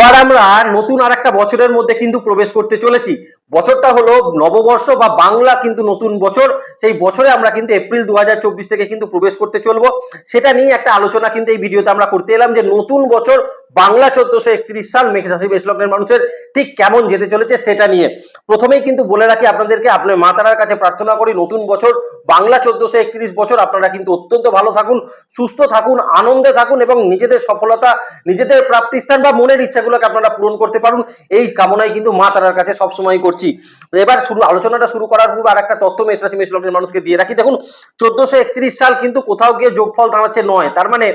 আবার আমরা নতুন আর একটা বছরের মধ্যে কিন্তু প্রবেশ করতে চলেছি। বছরটা হলো নববর্ষ বা বাংলা কিন্তু নতুন বছর। সেই বছরে আমরা কিন্তু এপ্রিল দু হাজার চব্বিশ থেকে কিন্তু প্রবেশ করতে চলবো। সেটা নিয়ে একটা আলোচনা কিন্তু এই ভিডিওতে আমরা করতে এলাম যে নতুন বছর বাংলা চোদ্দশো একত্রিশ সাল মেঘরাশি মেষ লগ্নের মানুষের ঠিক কেমন যেতে চলেছে সেটা নিয়ে। প্রথমেই কিন্তু বলে রাখি আপনাদেরকে, আপনার মা তারার কাছে প্রার্থনা করি, নতুন বছর বাংলা চোদ্দশো একত্রিশ বছর আপনারা কিন্তু অত্যন্ত ভালো থাকুন, সুস্থ থাকুন, আনন্দে থাকুন এবং নিজেদের সফলতা, নিজেদের প্রাপ্তিস্থান বা মনের ইচ্ছাগুলোকে আপনারা পূরণ করতে পারুন। এই কামনাই কিন্তু মা তারার কাছে সবসময় করছি। এবার শুরু আলোচনাটা শুরু করার পূর্বে আর একটা তথ্য মেষ রাশি মেষ লগ্নের মানুষকে দিয়ে রাখি। দেখুন, চোদ্দশো একত্রিশ সাল কিন্তু কোথাও গিয়ে যোগফল দাঁড়াচ্ছে নয়। তার মানে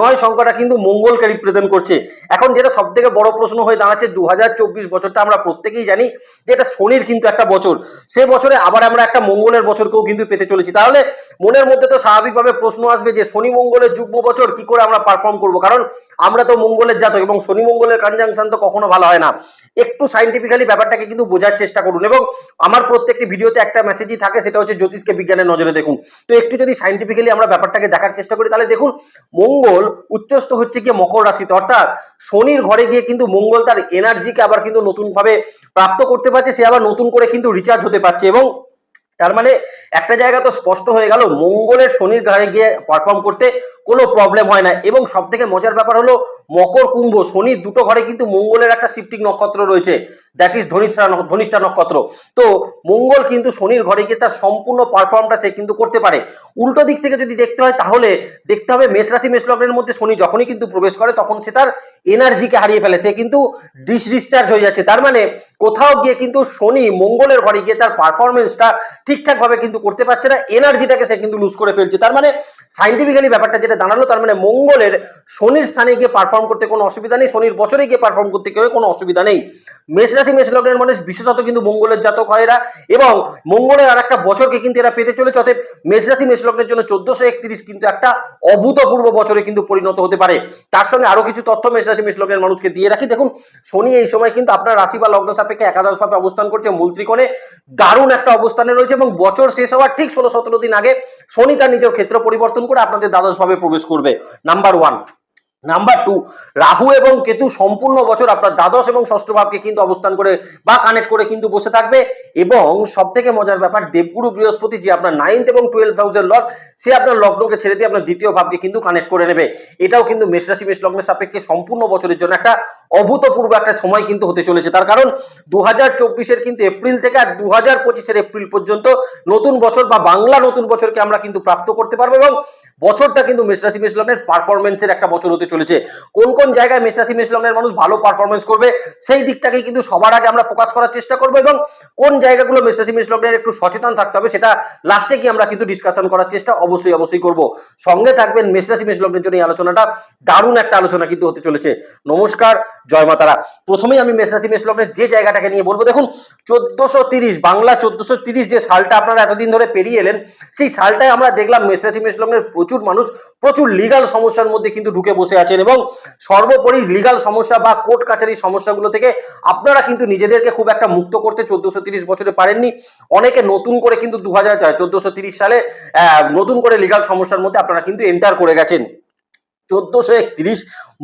নয় সংখ্যাটা কিন্তু মঙ্গলকে রিপ্রেজেন্ট করছে। এখন যেটা সব থেকে বড় প্রশ্ন হয়ে দাঁড়াচ্ছে দু হাজার চব্বিশ বছরটা আমরা প্রত্যেকেই জানি যে এটা শনির কিন্তু একটা বছর। সে বছরে আবার আমরা একটা মঙ্গলের বছরকেও কিন্তু পেতে চলেছি। তাহলে মনের মধ্যে তো স্বাভাবিকভাবে প্রশ্ন আসবে যে শনি মঙ্গলের যুগ্ম বছর কি করে আমরা পারফর্ম করব? কারণ আমরা তো মঙ্গলের জাতক এবং শনি মঙ্গলের কনজাংশন তো কখনো ভালো হয় না। একটু সাইন্টিফিক্যালি ব্যাপারটাকে কিন্তু বোঝার চেষ্টা করুন। এবং আমার প্রত্যেকটি ভিডিওতে একটা মেসেজই থাকে, সেটা হচ্ছে জ্যোতিষকে বিজ্ঞানের নজরে দেখুন। তো একটু যদি সাইন্টিফিক্যালি আমরা ব্যাপারটাকে দেখার চেষ্টা করি, তাহলে দেখুন, মঙ্গল উচ্চস্থ হচ্ছে গিয়ে মকর রাশিতে। অর্থাৎ শনির ঘরে গিয়ে কিন্তু মঙ্গল তার এনার্জিকে আবার কিন্তু নতুনভাবে প্রাপ্ত করতে পারছে, সে আবার নতুন করে কিন্তু রিচার্জ হতে পারছে। এবং তার মানে একটা জায়গা তো স্পষ্ট হয়ে গেল মঙ্গলের শনির ঘরে গিয়ে পারফর্ম করতে কোনো প্রবলেম হয় না। এবং সব থেকে মজার ব্যাপার হলো মকর কুম্ভ শনির দুটো ঘরে কিন্তু মঙ্গলের একটা শিফটিং নক্ষত্র রয়েছে। দ্যাট ইজ ধনিষ্ঠা ধনিষ্ঠা নক্ষত্র। তো মঙ্গল কিন্তু শনির ঘরে গিয়ে তার সম্পূর্ণ পারফর্মটা সে কিন্তু করতে পারে। উল্টো দিক থেকে যদি দেখতে হয় তাহলে দেখতে হবে মেষ রাশি, মেষ লগ্নের মধ্যে শনি যখনই কিন্তু প্রবেশ করে তখন সে তার এনার্জিকে হারিয়ে ফেলে। সে কিন্তু ডিসডিসচার্জ হয়ে যাচ্ছে। তার মানে কোথাও গিয়ে কিন্তু শনি মঙ্গলের ঘরে গিয়ে তার পারফরমেন্সটা ঠিকঠাক ভাবে কিন্তু করতে পারছে না এনার্জিটাকে সে কিন্তু লুজ করে ফেলছে। তার মানে সাইন্টিফিক্যালি ব্যাপারটা যেটা দাঁড়াল, তার মানে মঙ্গলের শনির স্থানে গিয়ে পারফর্ম করতে কোনো অসুবিধা নেই, শনির বছরে গিয়ে পারফর্ম করতে গিয়ে কোনো অসুবিধা নেই। মেষ রাশি, মেষ লগ্নের মানুষ বিশেষত কিন্তু মঙ্গলের জাতক হয় এরা এবং মঙ্গলের আর একটা বছরকে কিন্তু এরা পেতে চলেছে, অতএব মেষ রাশি, মেষ লগ্নের জন্য চোদ্দশো একত্রিশ কিন্তু একটা অভূতপূর্ব বছরে কিন্তু পরিণত হতে পারে। তার সঙ্গে আরও কিছু তথ্য মেষ রাশি, মেষ লগ্নের মানুষকে দিয়ে রাখি। দেখুন, শনি এই সময় কিন্তু আপনার রাশি বা লগ্ন সাপেক্ষে একাদশ ভাবে অবস্থান করছে মূল ত্রিকোণে। দারুণ একটা অবস্থানে রয়েছে এবং বছর শেষ হওয়ার ঠিক ষোলো সতেরো দিন আগে শনি তার নিজের ক্ষেত্র পরিবর্তন করে আপনাদের দ্বাদশ ভাবে প্রবেশ করবে। Number one number two Rahu এবং কেতু সম্পূর্ণ বছর আপনার দ্বাদশ এবং ষষ্ঠ ভাবকে কিন্তু অবস্থান করে বা কানেক্ট করে কিন্তু বসে থাকবে। এবং সব থেকে মজার ব্যাপার, দেবগুরু বৃহস্পতি যে আপনার নাইন্থ এবং টুয়েলভ হাউসের লর্ড সে আপনার লগ্নকে ছেড়ে দিয়ে আপনার দ্বিতীয় ভাবকে কিন্তু কানেক্ট করে নেবে। এটাও কিন্তু মেষ রাশি, মেষ লগ্নের সাপেক্ষে সম্পূর্ণ বছরের জন্য একটা অভূতপূর্ব একটা সময় কিন্তু হতে চলেছে। তার কারণ দু হাজার চব্বিশের কিন্তু এপ্রিল থেকে আর দু হাজার পঁচিশের এপ্রিল পর্যন্ত নতুন বছর বা বাংলা নতুন বছরকে আমরা কিন্তু প্রাপ্ত করতে পারব এবং বছরটা কিন্তু মেষ রাশি, মেষ লগ্নের পারফরমেন্সের একটা বছর হতে চলেছে। কোন কোন জায়গায় মেষ রাশি, মেষ লগ্নের মানুষ ভালো পারফরমেন্স করবে, সেই দিকটাকে কিন্তু সবার আগে আমরা ফোকাস করার চেষ্টা করব এবং কোন জায়গাগুলো মেষ রাশি, মেষ লগ্নের একটু সচেতন থাকতে হবে, সেটা লাস্টে কি আমরা কিন্তু ডিসকাশন করার চেষ্টা অবশ্যই অবশ্যই করব। সঙ্গে থাকবেন মেষ রাশি, মেষ লগ্নের জন্য এই আলোচনাটা। দারুণ একটা আলোচনা কিন্তু হতে চলেছে। নমস্কার, জয় মাতারা। প্রথমেই আমি মেষ রাশি, মেষ লগ্নের যে জায়গাটাকে নিয়ে বলব, দেখুন, চোদ্দশো তিরিশ, বাংলা চোদ্দশো তিরিশ যে সালটা আপনারা এতদিন ধরে পেরিয়ে এলেন, সেই সালটায় আমরা দেখলাম মেষ রাশি, মেষ লগ্নের প্রচুর মানুষ, প্রচুর লিগাল সমস্যার মধ্যে কিন্তু ঢুকে বসে আছেন এবং সর্বোপরি লিগাল সমস্যা বা কোর্ট কাছারির সমস্যাগুলো থেকে আপনারা কিন্তু নিজেদেরকে খুব একটা মুক্ত করতে চোদ্দশো তিরিশ বছরে পারেননি। অনেকে নতুন করে কিন্তু দু হাজার তিরিশ সালে নতুন করে লিগাল সমস্যার মধ্যে আপনারা কিন্তু এন্টার করে গেছেন। চোদ্দশো একত্রিশ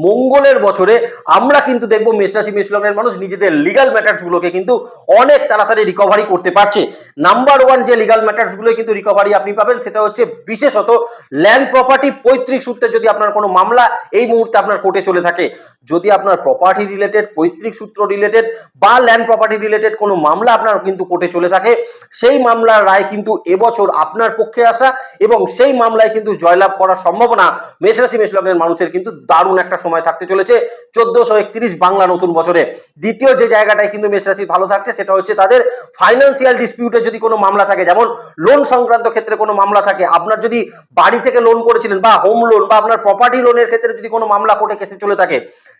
মঙ্গলের বছরে আমরা কিন্তু দেখব মেষরাশি মেষ লগ্নের মানুষ নিজেদের লিগাল ম্যাটার্স গুলোকে কিন্তু অনেক তাড়াতাড়ি রিকভারি করতে পারছে। নাম্বার ওয়ান যে লিগাল ম্যাটার্সগুলো কিন্তু রিকভারি আপনি পাবেন, সেটা হচ্ছে বিশেষত ল্যান্ড প্রপার্টি পৈতৃক সূত্রে যদি আপনার কোনো মামলা এই মুহূর্তে আপনার কোর্টে চলে থাকে। যদি আপনার প্রপার্টি রিলেটেড পৈতৃক সূত্র রিলেটেড বা ল্যান্ড প্রপার্টি রিলেটেড কোনো মামলা আপনার কিন্তু কোর্টে চলে থাকে, সেই মামলার রায় কিন্তু এবছর আপনার পক্ষে আসা এবং সেই মামলায় কিন্তু জয়লাভ করার সম্ভাবনা মেষরাশি মেষ লগ্নের মানুষের কিন্তু দারুণ একটা সময় থাকতে চলেছে। চোদ্দশো একত্রিশ বাংলা নতুন বছরে। দ্বিতীয় যে জায়গাটায় কিন্তু মেষরাশি ভালো থাকছে, সেটা হচ্ছে তাদের ফাইন্যান্সিয়াল ডিসপিউটে যদি কোনো মামলা থাকে, যেমন লোন সংক্রান্ত ক্ষেত্রে কোনো মামলা থাকে, আপনার যদি বাড়ি থেকে লোন করেছিলেন বা হোম লোন বা আপনার প্রপার্টি লোনের ক্ষেত্রে যদি কোনো মামলা কোর্টে কেসে চলে থাকে,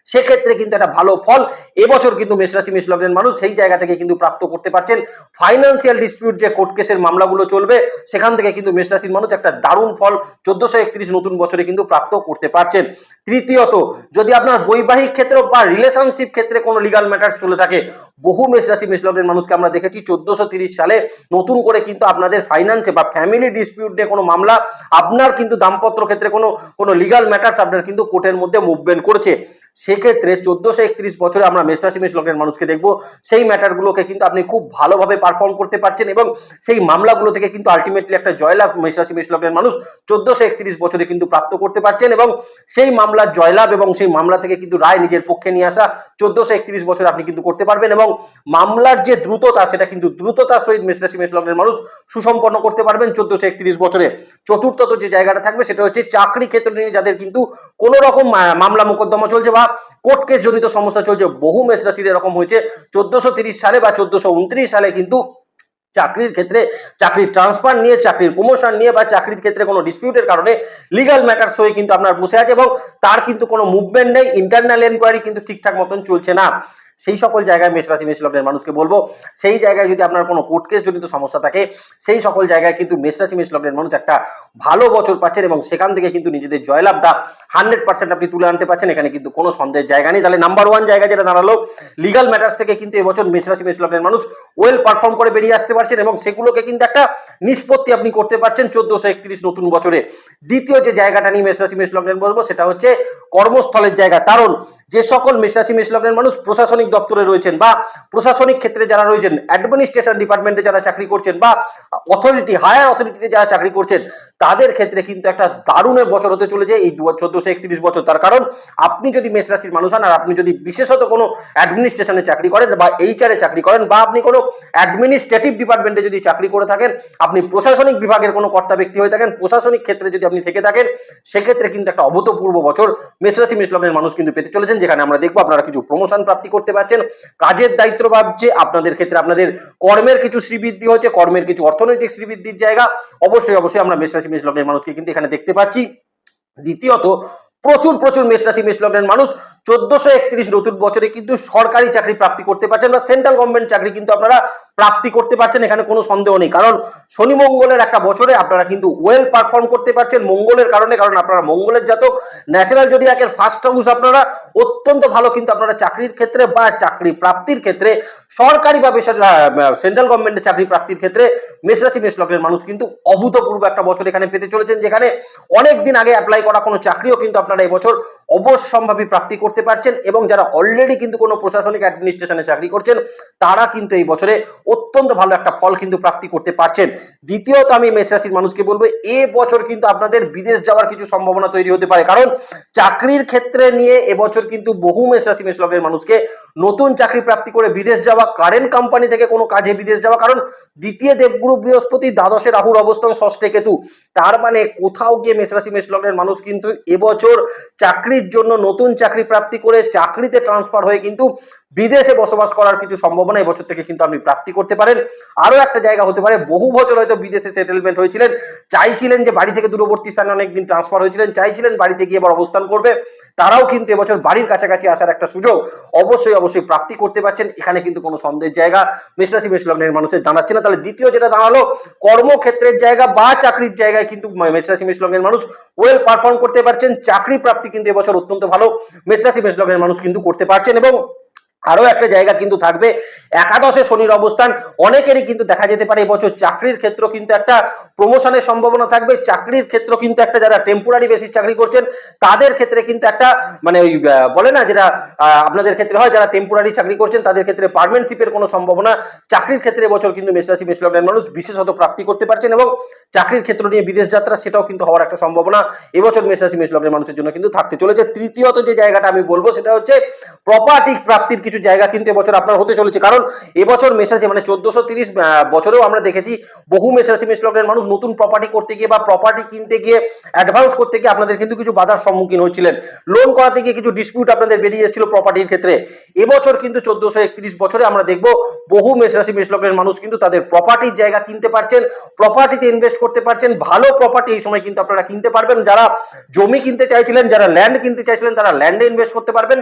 সেক্ষেত্রে কিন্তু একটা ভালো ফল। এবছর কিন্তু মেষরাশি মেষ লগ্নের মানুষ সেই জায়গা থেকে কিন্তু প্রাপ্ত করতে পারছেন। ফাইন্যান্সিয়াল ডিসপিউট যে কোর্ট কেসের মামলাগুলো চলবে, সেখান থেকে কিন্তু মেষরাশির মানুষ একটা দারুণ ফল। চোদ্দশো নতুন বছরে কিন্তু প্রাপ্ত করতে পারছেন। তৃতীয়ত, যদি আপনার বৈবাহিক ক্ষেত্র বা রিলেশনশিপ ক্ষেত্রে কোনো লিগাল ম্যাটার চলে থাকে, বহু মেষ রাশি মেষ লগ্নের মানুষকে আমরা দেখেছি চোদ্দশো সালে নতুন করে কিন্তু আপনাদের ফাইন্যান্সে বা ফ্যামিলি ডিসপিউট নিয়ে কোনো মামলা, আপনার কিন্তু দামপত্র ক্ষেত্রে কোনো কোনো লিগাল ম্যাটার্স আপনার কিন্তু কোর্টের মধ্যে মুভমেন্ট করেছে। সেক্ষেত্রে চোদ্দশো একত্রিশ বছরে আমরা মেষ রাশি মেষ লগ্নের মানুষকে দেখব। সেই ম্যাটারগুলোকে কিন্তু আপনি খুব ভালোভাবে পারফর্ম করতে পারছেন এবং সেই মামলাগুলো থেকে কিন্তু আলটিমেটলি একটা জয়লাভ মেষ রাশি মেষ লগ্নের মানুষ চোদ্দশো একত্রিশ বছরে কিন্তু প্রাপ্ত করতে পারছেন এবং সেই মামলার জয়লাভ এবং সেই মামলা থেকে কিন্তু রায় নিজের পক্ষে নিয়ে আসা চোদ্দশো একত্রিশ বছরে আপনি কিন্তু করতে পারবেন এবং মামলার যে দ্রুততা, সেটা কিন্তু দ্রুততার সহিত মেষ রাশি মেষ লগ্নের মানুষ সুসম্পন্ন করতে পারবেন চোদ্দশো একত্রিশ বছরে। চতুর্থত যে জায়গাটা থাকবে, সেটা হচ্ছে চাকরি ক্ষেত্র নিয়ে যাদের কিন্তু কোনো রকম মামলা, মোকদ্দমা চলছে বা কোর্ট কেস জনিত সমস্যা চলছে। বহু মেষ রাশির এরকম হয়েছে। চোদ্দশো সালে বা চোদ্দশো সালে কিন্তু চাকরির ক্ষেত্রে চাকরির ট্রান্সফার নিয়ে, চাকরির প্রমোশন নিয়ে বা চাকরির ক্ষেত্রে কোনো ডিসপিউটের কারণে লিগাল ম্যাটার্স হয়ে কিন্তু আপনার বসে আছে এবং তার কিন্তু কোনো মুভমেন্ট নেই। ইন্টারনাল এনকোয়ারি কিন্তু ঠিকঠাক মতন চলছে না। সেই সকল জায়গায় মেষ রাশি, মেষ লগ্নের মানুষকে বলব, সেই জায়গায় যদি আপনার কোনো কোর্ট কেস জনিত সমস্যা থাকে, সেই সকল জায়গায় কিন্তু মেষ রাশি, মেষ লগ্নের মানুষ একটা ভালো বছর পাচ্ছেন এবং সেখান থেকে কিন্তু নিজেদের জয়লাভটা হান্ড্রেড পার্সেন্ট আপনি তুলে আনতে পারছেন। এখানে কিন্তু কোনো সন্দেহের জায়গা নেই। তাহলে নাম্বার ওয়ান জায়গা যেটা দাঁড়াল লিগাল ম্যাটার্স থেকে কিন্তু এবছর মেষ রাশি, মেষ লগ্নের মানুষ ওয়েল পারফর্ম করে বেরিয়ে আসতে পারছেন এবং সেগুলোকে কিন্তু একটা নিষ্পত্তি আপনি করতে পারছেন চোদ্দশো একত্রিশ নতুন বছরে। দ্বিতীয় যে জায়গাটা নিয়ে মেষ রাশি, মেষ লগ্নের বলব, সেটা হচ্ছে কর্মস্থলের জায়গা। কারণ যে সকল মেষ রাশি মেষ লগ্নের মানুষ প্রশাসনিক দপ্তরে রয়েছেন বা প্রশাসনিক ক্ষেত্রে যারা রয়েছেন অ্যাডমিনিস্ট্রেশন ডিপার্টমেন্টে যারা চাকরি করছেন বা অথরিটি হায়ার অথরিটিতে যারা চাকরি করছেন, তাদের ক্ষেত্রে কিন্তু একটা দারুণের বছর হতে চলেছে এই চোদ্দশো একত্রিশ বছর। তার কারণ আপনি যদি মেষ রাশির মানুষ হন আর আপনি যদি বিশেষত কোনো অ্যাডমিনিস্ট্রেশনে চাকরি করেন বা এইচআরে চাকরি করেন বা আপনি কোনো অ্যাডমিনিস্ট্রেটিভ ডিপার্টমেন্টে যদি চাকরি করে থাকেন, আপনি প্রশাসনিক বিভাগের কোনো কর্তা ব্যক্তি হয়ে থাকেন, প্রশাসনিক ক্ষেত্রে যদি আপনি থেকে থাকেন, সেক্ষেত্রে কিন্তু একটা অভূতপূর্ব বছর মেষ রাশি মেষ লগ্নের মানুষ কিন্তু পেতে চলেছেন। যেখানে আমরা দেখব আপনারা কিছু প্রমোশন প্রাপ্তি করতে পারছেন। কাজের দায়িত্ব ভাবছে, আপনাদের ক্ষেত্রে আপনাদের কর্মের কিছু শ্রীবৃদ্ধি হচ্ছে, কর্মের কিছু অর্থনৈতিক শ্রীবৃদ্ধির জায়গা। অবশ্যই অবশ্যই আমরা মেষ রাশি মেষ লগ্নের মানুষকে কিন্তু এখানে দেখতে পাচ্ছি। দ্বিতীয়ত, প্রচুর প্রচুর মেষ রাশি মেষ লগ্নের মানুষ চোদ্দশো একত্রিশ নতুন বছরে কিন্তু সরকারি চাকরি প্রাপ্তি করতে পারছেন বা সেন্ট্রাল গভর্নমেন্ট চাকরি কিন্তু আপনারা প্রাপ্তি করতে পারছেন, এখানে কোনো সন্দেহ নেই। কারণ শনি মঙ্গলের একটা বছরে আপনারা কিন্তু ওয়েল পারফর্ম করতে পারছেন মঙ্গলের কারণে, কারণ আপনারা মঙ্গলের জাতক। ন্যাচারাল জোডিয়াকের ফার্স্ট হাউস আপনারা অত্যন্ত ভালো কিন্তু আপনারা চাকরির ক্ষেত্রে বা চাকরি প্রাপ্তির ক্ষেত্রে, সরকারি বা সেন্ট্রাল গভর্নমেন্টের চাকরি প্রাপ্তির ক্ষেত্রে মেষ রাশি, মেষ লগ্নের মানুষ কিন্তু অভূতপূর্ব একটা বছর এখানে পেতে চলেছেন, যেখানে অনেক দিন আগে অ্যাপ্লাই করা কোনো চাকরিও কিন্তু আপনারা এবছর অবশ্যম্ভাবী প্রাপ্তি করতে পারছেন এবং যারা অলরেডি কিন্তু কোনো প্রশাসনিক অ্যাডমিনিস্ট্রেশনে চাকরি করছেন, তারা কিন্তু এই বছরে অত্যন্ত ভালো একটা ফল কিন্তু প্রাপ্তি করতে পারছেন। দ্বিতীয়ত আমি মেষ রাশির মানুষকে বলব, এ বছর কিন্তু আপনাদের বিদেশ যাওয়ার কিছু সম্ভাবনা তৈরি হতে পারে। কারণ চাকরির ক্ষেত্রে নিয়ে এবছর কিন্তু বহু মেষ রাশি, মেষ লগ্নের মানুষকে নতুন চাকরি প্রাপ্তি করে বিদেশ যাওয়া কারেন্ট কোম্পানি থেকে কোনো কাজে বিদেশ যাওয়া। কারণ দ্বিতীয় দেবগুরু বৃহস্পতি দ্বাদশে রাহুর অবস্থান ষষ্ঠে কেতু। তার মানে কোথাও গিয়ে মেষ রাশি, মেষ লগ্নের মানুষ কিন্তু এবছর চাকরির জন্য নতুন চাকরি প্রাপ্তি করে চাকরিতে ট্রান্সফার হয়ে কিন্তু বিদেশে বসবাস করার কিছু সম্ভাবনা এবছর থেকে কিন্তু আপনি প্রাপ্তি করতে পারেন। আরও একটা জায়গা হতে পারে, বহু বছর হয়তো বিদেশে সেটেলমেন্ট হয়েছিলেন, চাইছিলেন যে বাড়ি থেকে দূরবর্তী স্থানে অনেকদিন ট্রান্সফার হয়েছিলেন, চাইছিলেন বাড়িতে গিয়ে এবার অবস্থান করবে, তারাও কিন্তু এবছর বাড়ির কাছাকাছি আসার একটা সুযোগ অবশ্যই অবশ্যই প্রাপ্তি করতে পারছেন। এখানে কিন্তু কোনো সন্দেহের জায়গা মেষরাশি মেষ লগ্নের মানুষের দাঁড়াচ্ছে না। তাহলে দ্বিতীয় যেটা দাঁড়াল, কর্মক্ষেত্রের জায়গা বা চাকরির জায়গায় কিন্তু মেষরাশি মেষ লগ্নের মানুষ ওয়েল পারফর্ম করতে পারছেন। চাকরি প্রাপ্তি কিন্তু এবছর অত্যন্ত ভালো মেষরাশি মেষ লগ্নের মানুষ কিন্তু করতে পারছেন এবং আরও একটা জায়গা কিন্তু থাকবে। একাদশে শনির অবস্থান, অনেকেরই কিন্তু দেখা যেতে পারে এবছর চাকরির ক্ষেত্র কিন্তু একটা প্রমোশনের সম্ভাবনা থাকবে। চাকরির ক্ষেত্র কিন্তু একটা যারা টেম্পোরারি বেসিস চাকরি করছেন, তাদের ক্ষেত্রে কিন্তু একটা মানে ওই বলে না যেটা আপনাদের ক্ষেত্রে হয়, যারা টেম্পোরারি চাকরি করছেন, তাদের ক্ষেত্রে পার্মানেন্টশিপের কোনো সম্ভাবনা। চাকরির ক্ষেত্রে এবছর কিন্তু মেষরাশি মেষ লগ্নের মানুষ বিশেষত প্রাপ্তি করতে পারছেন এবং চাকরির ক্ষেত্র নিয়ে বিদেশ যাত্রা, সেটাও কিন্তু হওয়ার একটা সম্ভাবনা এবছর মেষরাশি মেষ লগ্নের মানুষের জন্য কিন্তু থাকতে চলেছে। তৃতীয়ত যে জায়গাটা আমি বলব, সেটা হচ্ছে প্রপার্টি প্রাপ্তির কিছু জায়গা কিন্তু এবছর আপনার হতে চলেছে। কারণ এবছর মেষরাশি মানে চোদ্দশো তিরিশ বছরেও আমরা দেখেছি বহু মেষ লগ্নের মানুষ নতুন প্রপার্টি করতে গিয়ে বা প্রপার্টি কিনতে গিয়ে অ্যাডভান্স করতে গিয়ে আপনাদের কিন্তু কিছু বাধার সম্মুখীন হচ্ছিলেন লোন করাতে গিয়ে কিছু ডিসপিউট আপনাদের বেরিয়ে এসেছিল প্রপার্টির ক্ষেত্রে। এবছর কিন্তু চোদ্দশো একত্রিশ বছরে আমরা দেখব বহু মেষরাশি মেষ লগ্নের মানুষ কিন্তু তাদের প্রপার্টির জায়গা কিনতে পারছেন প্রপার্টিতে ইনভেস্ট করতে পারছেন, ভালো প্রপার্টি এই সময় কিন্তু আপনারা কিনতে পারবেন। যারা জমি কিনতে চাইছিলেন, যারা ল্যান্ড কিনতে চাইছিলেন, তারা ল্যান্ডে ইনভেস্ট করতে পারবেন।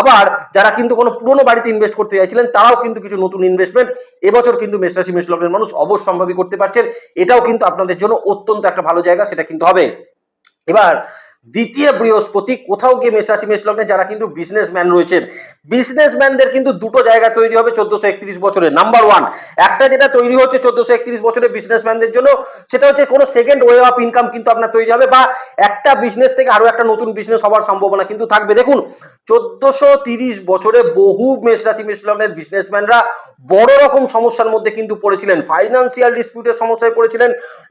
আবার যারা কিন্তু কোনো পুরনো বাড়িতে ইনভেস্ট করতে চাইছিলেন, তারাও কিন্তু কিছু নতুন ইনভেস্টমেন্ট এবছর কিন্তু মেষরাশি মেষ লগ্নের মানুষ অবশ্যম্ভাবী করতে পারছেন। এটাও কিন্তু আপনাদের জন্য অত্যন্ত একটা ভালো জায়গা, সেটা কিন্তু হবে। এবার দ্বিতীয় বৃহস্পতি, কোথাও গিয়ে মেষ রাশি, মেষ লগ্নে, যারা কিন্তু বিজনেসম্যান রয়েছেন বিজনেসম্যানদের কিন্তু দুটো জায়গা তৈরি হবে চোদ্দশো একত্রিশ বছরে। নাম্বার ওয়ান একটা যেটা তৈরি হচ্ছে চোদ্দশো একত্রিশ বছরে বিজনেসম্যানদের জন্য, সেটা হচ্ছে কোনো সেকেন্ড ওয়ে অফ ইনকাম কিন্তু আপনার তৈরি হবে, বা একটা বিজনেস থেকে আরও একটা নতুন বিজনেস হওয়ার সম্ভাবনা কিন্তু থাকবে। দেখুন, চোদ্দশো তিরিশ বছরে বহু মেষ রাশি, মেষ লগ্নের বিজনেসম্যানরা বড় রকম সমস্যার মধ্যে কিন্তু পড়েছিলেন। ফাইন্যান্সিয়াল ডিসপিউটের সমস্যায় পড়েছিলেন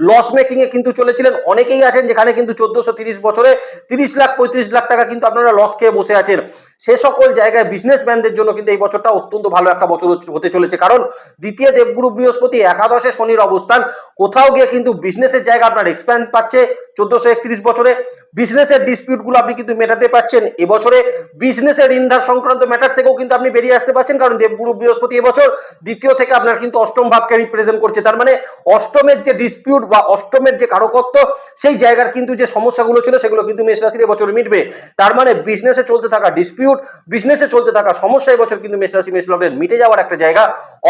লস মেকিংয়ে কিন্তু চলেছিলেন। অনেকেই আছেন যেখানে কিন্তু চোদ্দশো তিরিশ বছরে তিরিশ লাখ, পঁয়ত্রিশ লাখ টাকা কিন্তু আপনারা লস খেয়ে বসে আছেন। সে সকল জায়গায় বিজনেসম্যানদের জন্য কিন্তু এই বছরটা অত্যন্ত ভালো একটা বছর হতে চলেছে। কারণ দ্বিতীয় দেবগুরু বৃহস্পতি একাদশে শনির অবস্থান। কোথাও গিয়ে কিন্তু বিজনেসের জায়গা আপনার এক্সপ্যান্ড পাচ্ছে। চোদ্দশো একত্রিশ বছরে বিজনেসের ডিসপিউটগুলো আপনি কিন্তু মেটাতে পারছেন। এবছরে বিজনেসের ঋণধার সংক্রান্ত ম্যাটার থেকেও কিন্তু আপনি বেরিয়ে আসতে পারছেন, কারণ দেবগুরু বৃহস্পতি এবছর দ্বিতীয় থেকে আপনার কিন্তু অষ্টম ভাবকে রিপ্রেজেন্ট করছে। তার মানে অষ্টমের যে ডিসপিউট বা অষ্টমের যে কারকত্ব, সেই জায়গার কিন্তু যে সমস্যাগুলো ছিল, সেগুলো কিন্তু মেষ রাশির এবছর মিটবে। তার মানে বিজনেসে চলতে থাকা ডিসপিউট বিজনেসে চলতে থাকা সমস্যা এবছর কিন্তু মেষ রাশি, মেষ লগ্নের মিটে যাওয়ার একটা জায়গা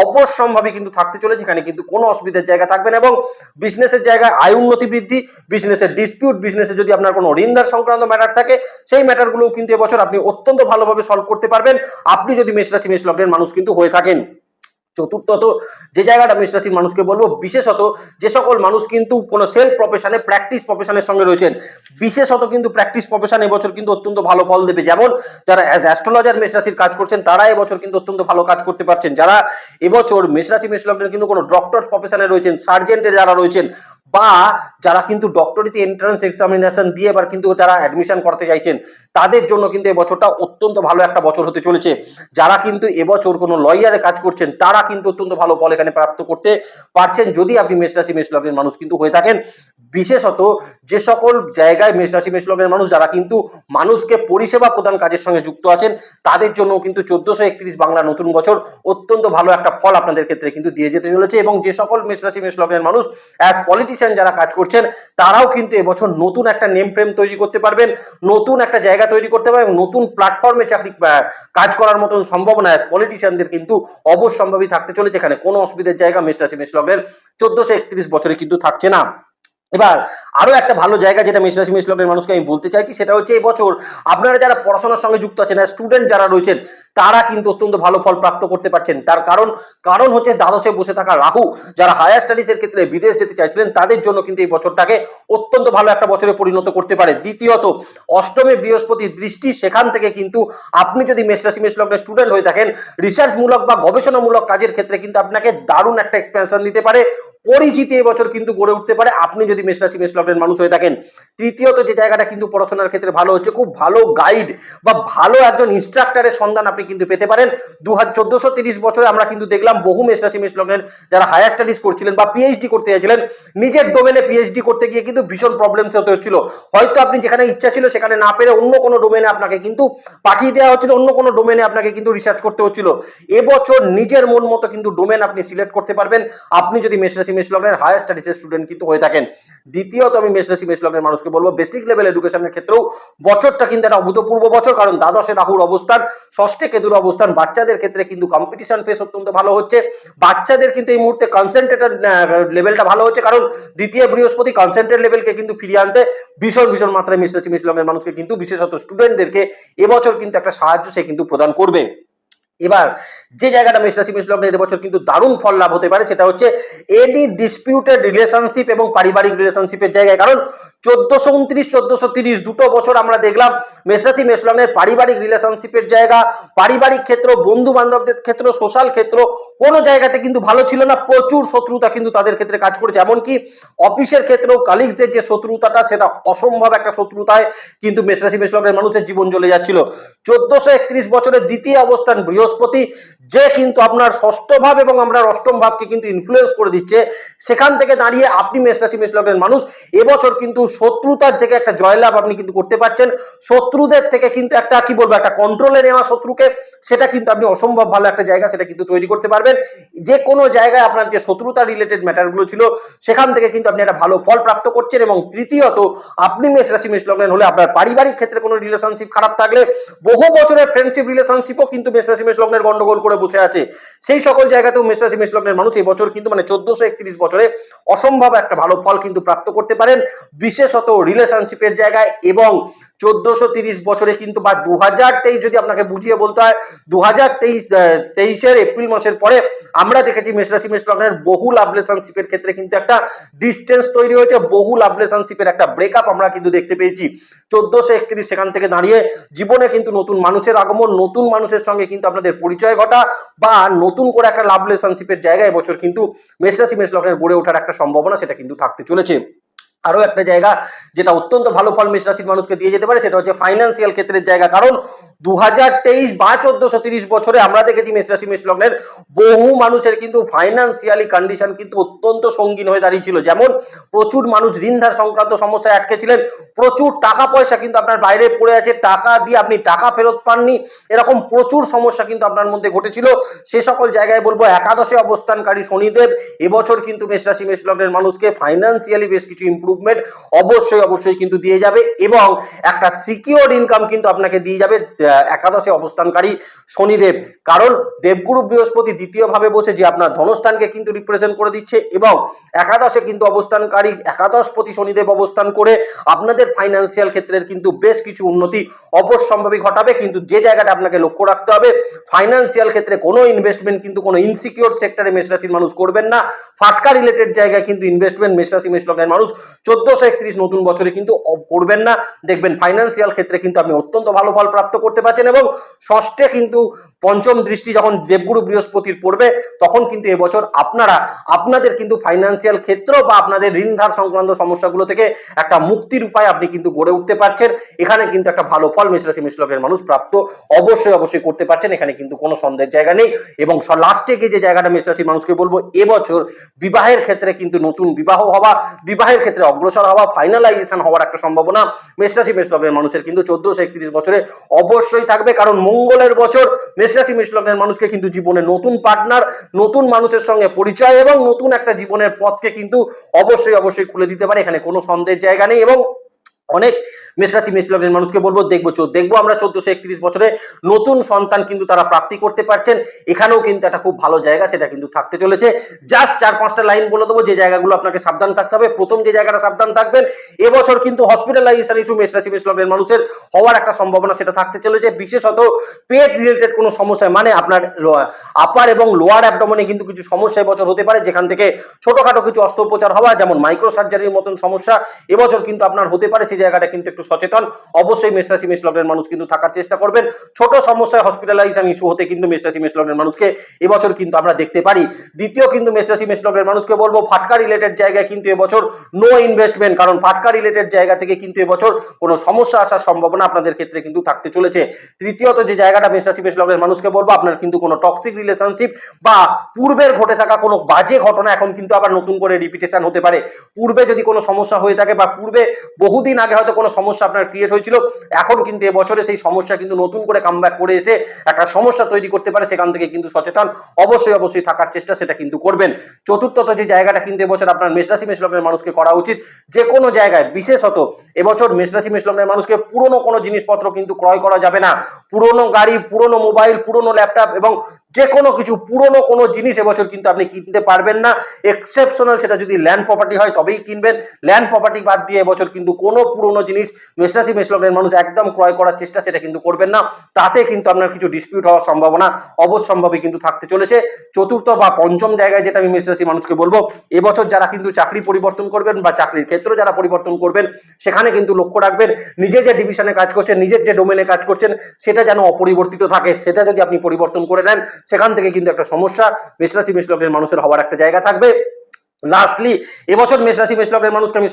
অবশ্যম্ভাবী কিন্তু থাকতে চলেছে। এখানে কিন্তু কোনো অসুবিধার জায়গা থাকবে না এবং বিজনেসের জায়গায় আয় উন্নতি বৃদ্ধি বিজনেসের ডিসপিউট বিজনেসে যদি আপনার কোনো ঋণদার সংক্রান্ত ম্যাটার থাকে, সেই ম্যাটারগুলোও কিন্তু এবছর আপনি অত্যন্ত ভালোভাবে সলভ করতে পারবেন। আপনি যদি মেষ রাশি, মেষ লগ্নের মানুষ কিন্তু হয়ে থাকেন। চতুর্থত, যে জায়গাটা মেষ রাশির মানুষকে বলব, বিশেষত যে সকল মানুষ কিন্তু কোনো সেলফ প্রফেশনে প্র্যাকটিস প্রফেশনের সঙ্গে রয়েছেন, বিশেষত কিন্তু প্র্যাকটিস প্রফেশন এবছর কিন্তু অত্যন্ত ভালো ফল দেবে। যেমন, যারা অ্যাজ অ্যাস্ট্রোলজার মেষ রাশির কাজ করছেন, তারা এবছর কিন্তু অত্যন্ত ভালো কাজ করতে পারছেন। যারা এবছর মেষ রাশি, মেষ লগ্নের কিন্তু কোনো ডক্টর প্রফেশনে রয়েছেন সার্জেন্টের যারা রয়েছেন বা যারা কিন্তু ডক্টরিতে এন্ট্রান্স এক্সামিনেশন দিয়ে এবার কিন্তু যারা অ্যাডমিশন করতে চাইছেন, তাদের জন্য কিন্তু এবছরটা অত্যন্ত ভালো একটা বছর হতে চলেছে। যারা কিন্তু এবছর কোনো লয়ারে কাজ করছেন, তারা কিন্তু অত্যন্ত ভালো ফল এখানে প্রাপ্ত করতে পারছেন। যদি আপনি মেষ রাশি, মেষ লগ্নের মানুষ কিন্তু হয়ে থাকেন বিশেষত যে সকল জায়গায় মেষ রাশি, মেষ লগ্নের মানুষ, যারা কিন্তু মানুষকে পরিষেবা প্রদান কাজের সঙ্গে যুক্ত আছেন, তাদের জন্য কিন্তু চোদ্দশো একত্রিশ বাংলা নতুন বছর অত্যন্ত ভালো একটা ফল আপনাদের ক্ষেত্রে কিন্তু দিয়ে যেতে চলেছে এবং যে সকল মেষ রাশি মানুষ অ্যাজ পলিটিশিয়ান যারা কাজ করছেন, তারাও কিন্তু এবছর নতুন একটা নেম ফ্রেম তৈরি করতে পারবেন, নতুন একটা জায়গা তৈরি করতে পারবেন নতুন প্ল্যাটফর্মে চাকরি কাজ করার মতন সম্ভাবনা অ্যাজ পলিটিশিয়ানদের কিন্তু অবশ্যম্ভাবী থাকতে চলেছে। এখানে কোনো অসুবিধার জায়গা মেষ রাশি, মেষ লগ্নের চোদ্দশো একত্রিশ বছরে কিন্তু থাকছে না। এবার আরও একটা ভালো জায়গা যেটা মেষ রাশি, মেষ লগ্নের মানুষকে আমি বলতে চাইছি, সেটা হচ্ছে এই বছর আপনারা যারা পড়াশোনার সঙ্গে যুক্ত আছেন স্টুডেন্ট যারা রয়েছেন, তারা কিন্তু অত্যন্ত ভালো ফল প্রাপ্ত করতে পারছেন। তার কারণ কারণ হচ্ছে দ্বাদশে বসে থাকা রাহু, যারা হায়ার স্টাডিজ এর ক্ষেত্রে বিদেশ যেতে চাইছিলেন, তাদের জন্য কিন্তু এই বছরটাকে অত্যন্ত ভালো একটা বছরে পরিণত করতে পারে। দ্বিতীয়ত, অষ্টমে বৃহস্পতির দৃষ্টি সেখান থেকে কিন্তু আপনি যদি মেষ রাশি, মেষ লগ্নের স্টুডেন্ট হয়ে থাকেন রিসার্চ মূলক বা গবেষণামূলক কাজের ক্ষেত্রে কিন্তু আপনাকে দারুণ একটা এক্সপেনশন দিতে পারে, পরিচিতি এবছর কিন্তু গড়ে উঠতে পারে। আপনি যদি মেষ রাশি, মেষ লগ্নের মানুষ হয়ে থাকেন, তৃতীয়ত যে জায়গাটা কিন্তু পড়াশোনার ক্ষেত্রে ভালো হচ্ছে, খুব ভালো গাইড বা ভালো একজন ইনস্ট্রাক্টরের সন্ধান আপনি কিন্তু পেতে পারেন। দু হাজার তিরিশ বছরে আমরা কিন্তু দেখলাম বহু মেষ রাশি, মেষ লগ্নের যারা হায়ার স্টাডিজ করছিলেন বা পিএইচডি করতে চাইছিলেন নিজের ডোমেনে পিএইচডি করতে গিয়ে কিন্তু ভীষণ প্রবলেমস হতে হচ্ছিল। হয়তো আপনি যেখানে ইচ্ছা ছিল সেখানে না পেরে অন্য কোনো ডোমেনে আপনাকে কিন্তু পাঠিয়ে দেওয়া হচ্ছিল, অন্য কোনো ডোমেনে আপনাকে কিন্তু রিসার্চ করতে হচ্ছিল। এবছর নিজের মন মতো কিন্তু ডোমেন আপনি সিলেক্ট করতে পারবেন। আপনি যদি মেষ রাশি, মেষ লগ্নের হায়ার স্টাডিজের স্টুডেন্ট কিন্তু হয়ে থাকেন। দ্বিতীয়ত আমি মেষ রাশি, মেষ লগ্নের মানুষকে বলব বেসিক লেভেল এডুকেশনের ক্ষেত্রেও বছরটা কিন্তু একটা অভূতপূর্ব বছর, কারণ দ্বাদশে রাহুর অবস্থান, ষষ্ঠে কেতুর অবস্থান, বাচ্চাদের ক্ষেত্রে কিন্তু কম্পিটিশন ফেস অত্যন্ত ভালো হচ্ছে। বাচ্চাদের কিন্তু এই মুহূর্তে কনসেন্ট্রেটেড লেভেলটা ভালো হচ্ছে, কারণ দ্বিতীয় বৃহস্পতি কনসেন্ট্রেট লেভেলকে কিন্তু ফিরিয়ে আনতে ভীষণ ভীষণ মাত্রায় মেষ লগ্নের মানুষকে কিন্তু বিশেষত স্টুডেন্টদেরকে এবছর কিন্তু একটা সাহায্য সে কিন্তু প্রদান করবে। এবার যে জায়গাটা মেষ রাশি মেষ লগ্নের এবছর কিন্তু দারুণ ফল লাভ হতে পারে, সেটা হচ্ছে এনি ডিসপিউটেড রিলেশনশিপ এবং পারিবারিক রিলেশনশিপের জায়গায়। কারণ চোদ্দশো উনত্রিশ, চোদ্দশো তিরিশ দুটো বছর আমরা দেখলাম মেষ রাশি মেষ লগ্নের পারিবারিক রিলেশনশিপের জায়গা, পারিবারিক ক্ষেত্র বন্ধু বান্ধবদের ক্ষেত্র সোশ্যাল ক্ষেত্র, কোনো জায়গাতে কিন্তু ভালো ছিল না। প্রচুর শত্রুতা কিন্তু তাদের ক্ষেত্রে কাজ করেছে। এমনকি অফিসের ক্ষেত্রেও কালিগসদের যে শত্রুতাটা, সেটা অসম্ভব একটা শত্রুতায় কিন্তু মেষ রাশি মেষ লগ্নের মানুষের জীবন চলে যাচ্ছিল। চোদ্দশো একত্রিশ বছরের দ্বিতীয় অবস্থান বৃহস্পতি, যে কিন্তু আপনার ষষ্ঠ ভাব এবং আমরা অষ্টম ভাবকে কিন্তু ইনফ্লুয়েন্স করে দিচ্ছে। সেখান থেকে দাঁড়িয়ে আপনি মেষ রাশি মেষ লগ্নের মানুষ। এবছর কিন্তু শত্রুতার থেকে একটা জয়লাভ আপনি কিন্তু করতে পারছেন। শত্রু শত্রুদের থেকে কিন্তু একটা, কি বলব, একটা কন্ট্রোলে নেওয়া শত্রুকে, সেটা কিন্তু আপনি অসম্ভব ভালো একটা জায়গা সেটা কিন্তু তৈরি করতে পারবেন। যে কোনো জায়গায় আপনার যে শত্রুতা রিলেটেড ম্যাটারগুলো ছিল, সেখান থেকে কিন্তু আপনি একটা ভালো ফল প্রাপ্ত করছেন এবং তৃতীয়ত, আপনি মেষ রাশি মেষ লগ্নের হলে আপনার পারিবারিক ক্ষেত্রে কোনো রিলেশনশিপ খারাপ থাকলে, বহু বছরের ফ্রেন্ডশিপ রিলেশনশিপও কিন্তু মেষ রাশি মেষ লগ্নের গন্ডগোল করে বসে আছে। সেই সকল জায়গাতেও মেষ রাশি মেষ লগ্নের মানুষ এই বছর কিন্তু মানে চোদ্দশো একত্রিশ বছরে অসম্ভব একটা ভালো ফল কিন্তু প্রাপ্ত করতে পারেন। বিশেষত রিলেশনশিপের জায়গায় এবং চোদ্দশো তিরিশ বছরে কিন্তু বা দু হাজার তেইশ যদি আপনাকে বুঝিয়ে বলতে হয় দু হাজার তেইশ তেইশের এপ্রিল মাসের পরে আমরা দেখেছি মেষরাশি, মেষ লগ্নের বহু লাভ রিলেশনশিপের ক্ষেত্রে কিন্তু একটা ডিস্টেন্স তৈরি হয়েছে, বহু লাভ রিলেশনশিপের একটা ব্রেকআপ আমরা কিন্তু দেখতে পেয়েছি। চোদ্দশো একত্রিশ সেখান থেকে দাঁড়িয়ে জীবনে কিন্তু নতুন মানুষের আগমন, নতুন মানুষের সঙ্গে কিন্তু আপনাদের পরিচয় ঘটা বা নতুন করে একটা লাভ রিলেশনশিপের জায়গায় বছর কিন্তু মেষরাশি, মেষ লগ্নের গড়ে ওঠার একটা সম্ভাবনা সেটা কিন্তু থাকতে চলেছে। আরও একটা জায়গা যেটা অত্যন্ত ভালো ফল মেষ রাশির মানুষকে দিয়ে যেতে পারে, সেটা হচ্ছে ফাইন্যান্সিয়াল ক্ষেত্রের জায়গা। কারণ দু হাজার তেইশ বা চোদ্দশো তিরিশ বছরে আমরা দেখেছি মেষ রাশি মেষ লগ্নের বহু মানুষের কিন্তু ফাইন্যান্সিয়ালি কন্ডিশন কিন্তু অত্যন্ত সঙ্গীন হয়ে দাঁড়িয়েছিল যেমন প্রচুর মানুষ ঋণধার সংক্রান্ত সমস্যায় আটকে ছিলেন, প্রচুর টাকা পয়সা কিন্তু আপনার বাইরে পড়ে আছে, টাকা দিয়ে আপনি টাকা ফেরত পাননি, এরকম প্রচুর সমস্যা কিন্তু আপনার মধ্যে ঘটেছিল। সে সকল জায়গায় বলব একাদশে অবস্থানকারী শনিদেব, এবছর কিন্তু মেষ রাশি মেষ লগ্নের মানুষকে ফাইন্যান্সিয়ালি বেশ কিছু ইমপ্রুভমেন্ট অবশ্যই অবশ্যই কিন্তু দিয়ে যাবে এবং একটা সিকিওর ইনকাম কিন্তু আপনাকে দিয়ে যাবে একাদশে অবস্থানকারী শনিদেব। কারণ দেবগুরু বৃহস্পতি দ্বিতীয় ভাবে বসে যে আপনার ধনস্থানকে কিন্তু রিপ্রেজেন্ট করে দিচ্ছে এবং একাদশে কিন্তু অবস্থানকারী একাদশপতি শনিদেব অবস্থান করে আপনাদের ফাইন্যান্সিয়াল ক্ষেত্রের কিন্তু বেশ কিছু উন্নতি অবশ্যম্ভাবী ঘটাবে। কিন্তু যে জায়গাটা আপনাকে লক্ষ্য রাখতে হবে ফাইন্যান্সিয়াল ক্ষেত্রে কোনো ইনভেস্টমেন্ট কিন্তু কোনো ইনসিকিউর সেক্টরে মেষরাশির মানুষ করবেন না। ফাটকা রিলেটেড জায়গায় কিন্তু ইনভেস্টমেন্ট মেষরাশি মেষ লগ্নের মানুষ চোদ্দশো একত্রিশ নতুন বছরে কিন্তু করবেন না। দেখবেন ফাইন্যান্সিয়াল ক্ষেত্রে কিন্তু আপনি অত্যন্ত ভালো ফল প্রাপ্ত করতে পারছেন এবং ষষ্ঠে কিন্তু পঞ্চম দৃষ্টি যখন দেবগুরু বৃহস্পতির পড়বে, তখন কিন্তু এবছর আপনারা, আপনাদের কিন্তু ফাইন্যান্সিয়াল ক্ষেত্র বা আপনাদের ঋণধার সংক্রান্ত সমস্যাগুলো থেকে একটা মুক্তির উপায় আপনি কিন্তু গড়ে উঠতে পারছেন। এখানে কিন্তু একটা ভালো ফল মেষরাশি মেষলকের মানুষ প্রাপ্ত অবশ্যই অবশ্যই করতে পারছেন। এখানে কিন্তু কোনো সন্দেহের জায়গা নেই এবং লাস্টে গিয়ে যে জায়গাটা মেষরাশির মানুষকে বলব, এবছর বিবাহের ক্ষেত্রে কিন্তু নতুন বিবাহ হওয়া, বিবাহের ক্ষেত্রে অগ্রসর হওয়া ফাইনালাইজেশন হওয়ার একটা সম্ভাবনা মেষরাশি মেষলগ্নের মানুষের। কিন্তু চোদ্দশো একত্রিশ বছরে অবশ্যই থাকবে, কারণ মঙ্গলের বছর মেষরাশি মেষলগ্নের মানুষকে কিন্তু জীবনে নতুন পার্টনার নতুন মানুষের সঙ্গে পরিচয় এবং নতুন একটা জীবনের পথকে কিন্তু অবশ্যই অবশ্যই খুলে দিতে পারে। এখানে কোনো সন্দেহের জায়গা নেই এবং অনেক মেষরাশি, মেষলগ্নের মানুষকে বলব, দেখব দেখব আমরা চোদ্দশো একত্রিশ বছরে নতুন সন্তান কিন্তু তারা প্রাপ্তি করতে পারছেন। এখানেও কিন্তু একটা খুব ভালো জায়গা, সেটা কিন্তু থাকতে চলেছে। জাস্ট চার পাঁচটা লাইন বলে দেবো, যে জায়গাগুলো আপনাকে সাবধান থাকতে হবে। প্রথম যে জায়গাটা সাবধান থাকবেন, এবছর কিন্তু হসপিটালাইজেশন ইস্যু মেষরাশি, মেষলগ্নের মানুষের হওয়ার একটা সম্ভাবনা সেটা থাকতে চলেছে। বিশেষত পেট রিলেটেড কোনো সমস্যায় মানে আপনার আপার এবং লোয়ার অ্যাবডোমনে কিন্তু কিছু সমস্যা এবছর হতে পারে, যেখান থেকে ছোটখাটো কিছু অস্ত্রোপচার হওয়া, যেমন মাইক্রো সার্জারির মতন সমস্যা, এবছর কিন্তু আপনার হতে পারে। সেই জায়গাটা কিন্তু একটু সচেতন। অবশ্যই মেষরাশি মেষলগ্নের মানুষ কিন্তু থাকার চেষ্টা করবেন। ছোট সমস্যায় হসপিটালাইজেশন ইস্যু হতে কিন্তু মেষরাশি মেষলগ্নের মানুষকে এবছর কিন্তু আমরা দেখতে পারি। দ্বিতীয় কিন্তু মেষরাশি মেষলগ্নের মানুষকে বলব, ফাটকা রিলেটেড জায়গায় কিন্তু এবছর নো ইনভেস্টমেন্ট কারণ ফাটকা রিলেটেড জায়গা থেকে কিন্তু এবছর কোনো সমস্যা আসার সম্ভাবনা আপনাদের ক্ষেত্রে কিন্তু থাকতে চলেছে। তৃতীয়ত যে জায়গাটা মেষরাশি মেষলগ্নের মানুষকে বলব, আপনার কিন্তু কোনো টক্সিক রিলেশনশিপ বা পূর্বের ঘটে থাকা কোনো বাজে ঘটনা এখন কিন্তু আবার নতুন করে রিপিটেশন হতে পারে। পূর্বে যদি কোনো সমস্যা হয়ে থাকে বা পূর্বে বহুদিন আগে হয়তো কোনো সমস্যা আপনার ক্রিয়েট হয়েছিল। এখন কিন্তু এবছরে সেই সমস্যা কিন্তু নতুন করে কামব্যাক করে এসে একটা সমস্যা তৈরি করতে পারে, সেখান থেকে কিন্তু সচেতন অবশ্যই অবশ্যই থাকার চেষ্টা সেটা কিন্তু করবেন। চতুর্থত যে জায়গাটা কিন্তু এবছর আপনার মেষরাশি, মেষলগ্নের মানুষকে করা উচিত। যে কোনো জায়গায়, বিশেষত এবছর মেষরাশি, মেষলগ্নের মানুষকে পুরনো কোনো জিনিসপত্র কিন্তু ক্রয় করা যাবে না। পুরনো গাড়ি, পুরনো মোবাইল, পুরনো ল্যাপটপ এবং যে কোনো কিছু, পুরনো কোনো জিনিস এবছর কিন্তু আপনি কিনতে পারবেন না। এক্সেপশনাল সেটা যদি ল্যান্ড প্রপার্টি হয় তবেই কিনবেন। ল্যান্ড প্রপার্টি বাদ দিয়ে এবছর কিন্তু কোনো পুরনো জিনিস মেষরাশি মেষলগ্নের মানুষ একদম ক্রয় করার চেষ্টা সেটা কিন্তু করবেন না। তাতে কিন্তু আপনার কিছু ডিসপিউট হওয়ার সম্ভাবনা অবশ্যম্ভাবী কিন্তু থাকতে চলেছে। চতুর্থ বা পঞ্চম জায়গায় যেটা আমি মেষরাশি মানুষকে বলব, এবছর যারা কিন্তু চাকরি পরিবর্তন করবেন বা চাকরির ক্ষেত্র যারা পরিবর্তন করবেন, সেখানে কিন্তু লক্ষ্য রাখবেন নিজের যে ডিভিশনে কাজ করছেন, নিজের যে ডোমেনে কাজ করছেন, সেটা যেন অপরিবর্তিত থাকে। সেটা যদি আপনি পরিবর্তন করে নেন সেখান থেকে কিন্তু একটা সমস্যা মেষরাশি মেষ লগ্নের মানুষের হওয়ার একটা জায়গা থাকবে। লাস্টলি এবছর মেষ রাশি, মেষ লগ্নের মানুষকে আমি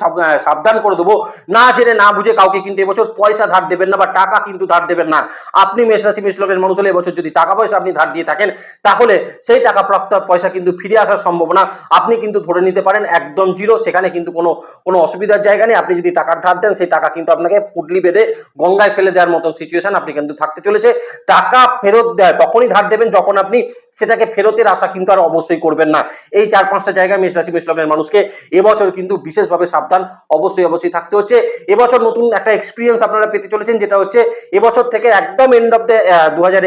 সাবধান করে দেবো। না জেনে না বুঝে কাউকে কিন্তু এবছর পয়সা ধার দেবেন না বা টাকা কিন্তু ধার দেবেন না। আপনি মেষ রাশি, মেষ লগ্নের মানুষ হলে এবছর যদি টাকা পয়সা আপনি ধার দিয়ে থাকেন, তাহলে সেই টাকা প্রাপ্ত পয়সা কিন্তু ফিরে আসার সম্ভাবনা আপনি কিন্তু ধরে নিতে পারেন একদম জিরো। সেখানে কিন্তু কোনো কোনো অসুবিধার জায়গা নেই। আপনি যদি টাকার ধার দেন, সেই টাকা কিন্তু আপনাকে পুটলি বেঁধে গঙ্গায় ফেলে দেওয়ার মতন সিচুয়েশন আপনি কিন্তু থাকতে চলেছে। টাকা ফেরত দেয়, তখনই ধার দেবেন, যখন আপনি সেটাকে ফেরতের আশা কিন্তু আর অবশ্যই করবেন না। এই চার পাঁচটা জায়গায় মেষ রাশি লগ্নের মানুষকে এবছর কিন্তু বিশেষভাবে সাবধান অবশ্যই অবশ্যই থাকতে হচ্ছে। এবছর নতুন একটা এক্সপিরিয়েন্স আপনারা পেতে চলেছেন, যেটা হচ্ছে এবছর থেকে একদম এন্ড অফ দ্য দু হাজার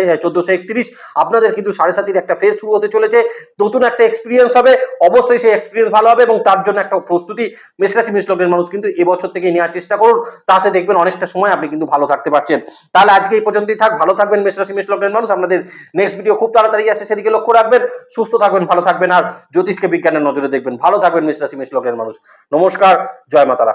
একত্রিশ আপনাদের কিন্তু সাড়ে সাতির একটা ফেজ শুরু হতে চলেছে। নতুন একটা এক্সপিরিয়েন্স হবে, অবশ্যই সেই এক্সপিরিয়েন্স ভালো হবে এবং তার জন্য একটা প্রস্তুতি মেষ রাশি মানুষ কিন্তু এবছর থেকে নেওয়ার চেষ্টা করুন। তাতে দেখবেন অনেকটা সময় আপনি কিন্তু ভালো থাকতে পারছেন। তাহলে আজকে এই পর্যন্তই থাক, ভালো থাকবেন মেষ রাশি মানুষ। আপনাদের নেক্সট ভিডিও খুব তাড়াতাড়ি আসছে, সেদিকে লক্ষ্য রাখবেন। সুস্থ থাকবেন, ভালো থাকবেন। আর জ্যোতিষকে, বিজ্ঞানের নজরে দেখবেন। ভালো থাকবেন মেষ রাশি মেষ লগ্নের মানুষ। নমস্কার জয় মাতারা।